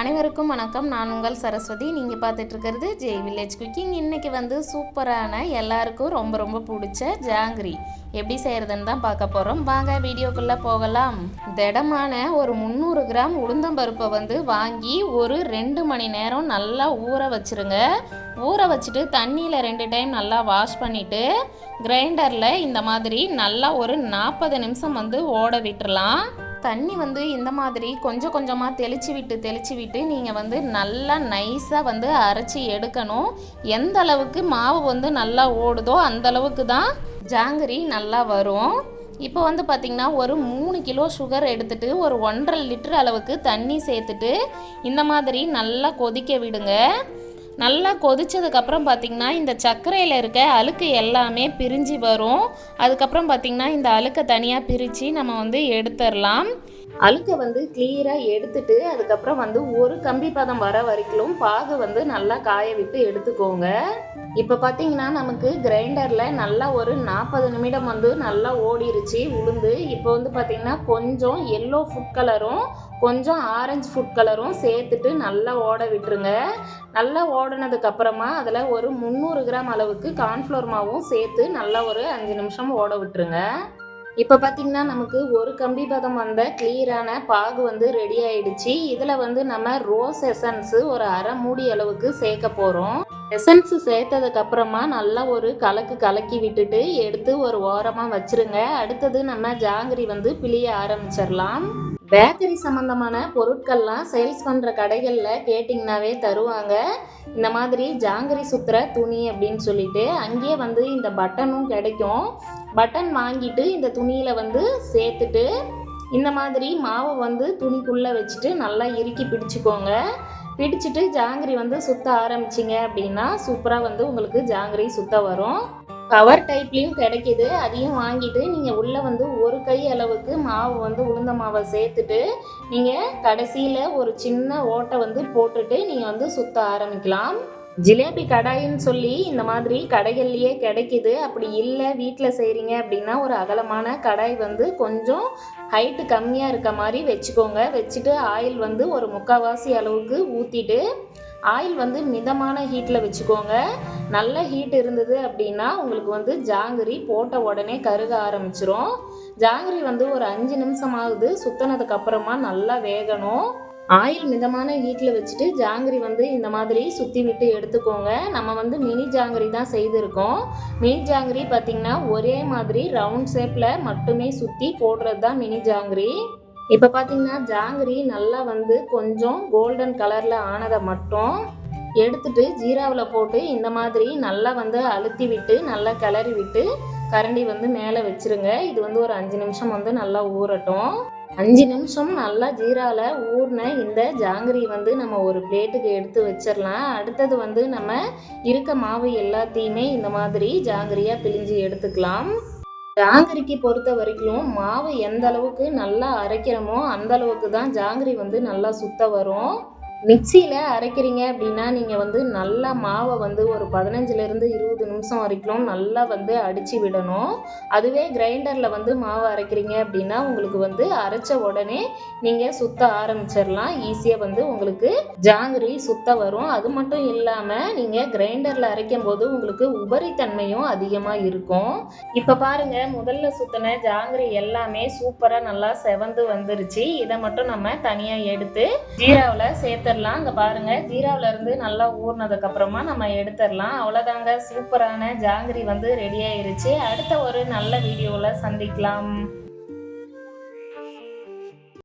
அனைவருக்கும் வணக்கம். நான் உங்கள் சரஸ்வதி. நீங்கள் பார்த்துட்ருக்கிறது ஜெய் வில்லேஜ் குக்கிங் இன்றைக்கி வந்து சூப்பரான எல்லாருக்கும் ரொம்ப ரொம்ப பிடிச்ச ஜாங்கிரி. எப்படி செய்கிறதுன்னு தான் பார்க்க போகிறோம் வாங்க வீடியோக்குள்ளே போகலாம். திடமான ஒரு முந்நூறு கிராம் உளுந்தம்பருப்பை வந்து வாங்கி ஒரு ரெண்டு மணி நேரம் நல்லா ஊற வச்சுருங்க. ஊற வச்சுட்டு தண்ணியில் ரெண்டு டைம் நல்லா வாஷ் பண்ணிவிட்டு கிரைண்டரில் இந்த மாதிரி நல்லா ஒரு நாற்பது நிமிஷம் வந்து ஓட விட்டுறலாம். தண்ணி வந்து இந்த மாதிரி கொஞ்சம் கொஞ்சமாக தெளித்து விட்டு தெளித்து விட்டு நீங்கள் வந்து நல்லா நைஸாக வந்து அரைச்சி எடுக்கணும். எந்த அளவுக்கு மாவு வந்து நல்லா ஓடுதோ அந்த அளவுக்கு தான் ஜாங்கிரி நல்லா வரும். இப்போ வந்து பார்த்திங்கன்னா ஒரு மூணு கிலோ சுகர் எடுத்துட்டு ஒரு ஒன்றரை லிட்டர் அளவுக்கு தண்ணி சேர்த்துட்டு இந்த மாதிரி நல்லா கொதிக்க விடுங்க. நல்லா கொதிச்சதுக்கப்புறம் பார்த்திங்கன்னா இந்த சர்க்கரையில் இருக்க அழுக்கு எல்லாமே பிரிஞ்சு வரும். அதுக்கப்புறம் பார்த்திங்கன்னா இந்த அழுக்கை தனியாக பிரித்து நம்ம வந்து எடுத்துடலாம். அழுக்கை வந்து கிளியராக எடுத்துட்டு அதுக்கப்புறம் வந்து ஒரு கம்பி பதம் வர வரைக்கும் பாகு வந்து நல்லா காய விட்டு எடுத்துக்கோங்க. இப்போ பார்த்தீங்கன்னா நமக்கு கிரைண்டரில் நல்லா ஒரு நாற்பது நிமிடம் வந்து நல்லா ஓடிருச்சு உளுந்து. இப்போ வந்து பார்த்திங்கன்னா கொஞ்சம் எல்லோ ஃபுட் கலரும் கொஞ்சம் ஆரஞ்சு ஃபுட் கலரும் சேர்த்துட்டு நல்லா ஓட விட்டுருங்க. நல்லா ஓடினதுக்கப்புறமா அதில் ஒரு முந்நூறு கிராம் அளவுக்கு கார்ன்ஃப்ளோர் மாவும் சேர்த்து நல்லா ஒரு அஞ்சு நிமிஷம் ஓட விட்டுருங்க. இப்போ பார்த்தீங்கன்னா நமக்கு ஒரு கம்பி பதம் வந்த கிளியரான பாகு வந்து ரெடி ஆயிடுச்சு. இதில் வந்து நம்ம ரோஸ் எசன்ஸு ஒரு அரை மூடி அளவுக்கு சேர்க்க போகிறோம் எசன்ஸ் சேர்த்ததுக்கப்புறமா நல்லா ஒரு கலக்கு கலக்கி விட்டுட்டு எடுத்து ஒரு ஓரமாக வச்சிருங்க. அடுத்தது நம்ம ஜாங்கிரி வந்து பிழிய ஆரம்பிச்சிடலாம். பேக்கரி சம்மந்தமான பொருட்கள்லாம் சேல்ஸ் பண்ணுற கடைகளில் கேட்டிங்கனாவே தருவாங்க. இந்த மாதிரி ஜாங்கிரி சுத்துற துணி அப்படின்னு சொல்லிட்டு அங்கேயே வந்து இந்த பட்டனும் கிடைக்கும். பட்டன் வாங்கிட்டு இந்த துணியில் வந்து சேர்த்துட்டு இந்த மாதிரி மாவை வந்து துணிக்குள்ளே வச்சுட்டு நல்லா இறுக்கி பிடிச்சிக்கோங்க. பிடிச்சிட்டு ஜாங்கிரி வந்து சுத்த ஆரம்பிச்சிங்க அப்படின்னா சூப்பராக வந்து உங்களுக்கு ஜாங்கிரி சுத்த வரும். கவர் டைப்லேயும் கிடைக்கிது. அதையும் வாங்கிட்டு நீங்கள் உள்ளே வந்து ஒரு கை அளவுக்கு மாவு வந்து உளுந்த மாவை சேர்த்துட்டு நீங்கள் கடைசியில் ஒரு சின்ன ஓட்டை வந்து போட்டுட்டு நீங்கள் வந்து சுத்த ஆரம்பிக்கலாம். ஜிலேபி கடாயின்னு சொல்லி இந்த மாதிரி கடைகள்லையே கிடைக்கிது. அப்படி இல்லை வீட்டில் செய்கிறீங்க அப்படின்னா ஒரு அகலமான கடாய் வந்து கொஞ்சம் ஹைட்டு கம்மியாக இருக்க மாதிரி வச்சுக்கோங்க. வச்சுட்டு ஆயில் வந்து ஒரு முக்கால்வாசி அளவுக்கு ஊற்றிட்டு ஆயில் வந்து மிதமான ஹீட்டில் வச்சுக்கோங்க. நல்ல ஹீட் இருந்தது அப்படின்னா உங்களுக்கு வந்து ஜாங்கிரி போட்ட உடனே கருக ஆரம்பிச்சிரும். ஜாங்கிரி வந்து ஒரு அஞ்சு நிமிஷம் ஆகுது சுத்தினதுக்கு அப்புறமா நல்லா வேகணும். ஆயில் மிதமான ஹீட்டில் வச்சுட்டு ஜாங்கிரி வந்து இந்த மாதிரி சுற்றி விட்டு எடுத்துக்கோங்க. நம்ம வந்து மினி ஜாங்கிரி தான் செய்திருக்கோம். மினி ஜாங்கிரி பார்த்திங்கன்னா ஒரே மாதிரி ரவுண்ட் ஷேப்பில் மட்டுமே சுற்றி போடுறது தான் மினி ஜாங்கிரி. இப்போ பார்த்தீங்கன்னா ஜாங்கிரி நல்லா வந்து கொஞ்சம் கோல்டன் கலரில் ஆனதை மட்டும் எடுத்துட்டு ஜீராவில் போட்டு இந்த மாதிரி நல்லா வந்து அழுத்தி விட்டு நல்லா கிளறி விட்டு கரண்டி வந்து மேலே வச்சிருங்க. இது வந்து ஒரு அஞ்சு நிமிஷம் வந்து நல்லா ஊறட்டும். அஞ்சு நிமிஷம் நல்லா ஜீராவில் ஊறின இந்த ஜாங்கிரி வந்து நம்ம ஒரு பிளேட்டுக்கு எடுத்து வச்சிடலாம் அடுத்தது வந்து நம்ம இருக்க மாவு எல்லாத்தையுமே இந்த மாதிரி ஜாங்கிரியாக பிழிஞ்சு எடுத்துக்கலாம். ஜாங்கிரிக்கு பொறுத்த வரைக்கும் மாவு எந்த அளவுக்கு நல்லா அரைக்கிறோமோ அந்த அளவுக்கு தான் ஜாங்கிரி வந்து நல்லா சுத்த வரும். மிக்சியில் அரைக்கிறீங்க அப்படின்னா நீங்கள் வந்து நல்லா மாவை வந்து ஒரு பதினஞ்சுலேருந்து இருபது நிமிஷம் வரைக்கும் நல்லா வந்து அடித்து விடணும். அதுவே கிரைண்டரில் வந்து மாவு அரைக்கிறீங்க அப்படின்னா உங்களுக்கு வந்து அரைச்ச உடனே நீங்கள் சுத்த ஆரம்பிச்சிடலாம். ஈஸியாக வந்து உங்களுக்கு ஜாங்கிரி சுத்த வரும். அது மட்டும் இல்லாமல் நீங்கள் கிரைண்டரில் அரைக்கும் போது உங்களுக்கு உபரித்தன்மையும் அதிகமாக இருக்கும். இப்போ பாருங்கள் முதல்ல சுத்தின ஜாங்கிரி எல்லாமே சூப்பராக நல்லா செவந்து வந்துருச்சு. இதை மட்டும் நம்ம தனியாக எடுத்து ஜீராவில் சேர்த்து எடுத்துடலாம். இங்கே பாருங்க ஜீராவிலேருந்து நல்லா ஊறினதுக்கு அப்புறமா நம்ம எடுத்துடலாம். அவ்வளோதாங்க சூப்பரான ஜாங்கிரி வந்து ரெடி ஆயிருச்சு. அடுத்த ஒரு நல்ல வீடியோவில் சந்திக்கலாம்.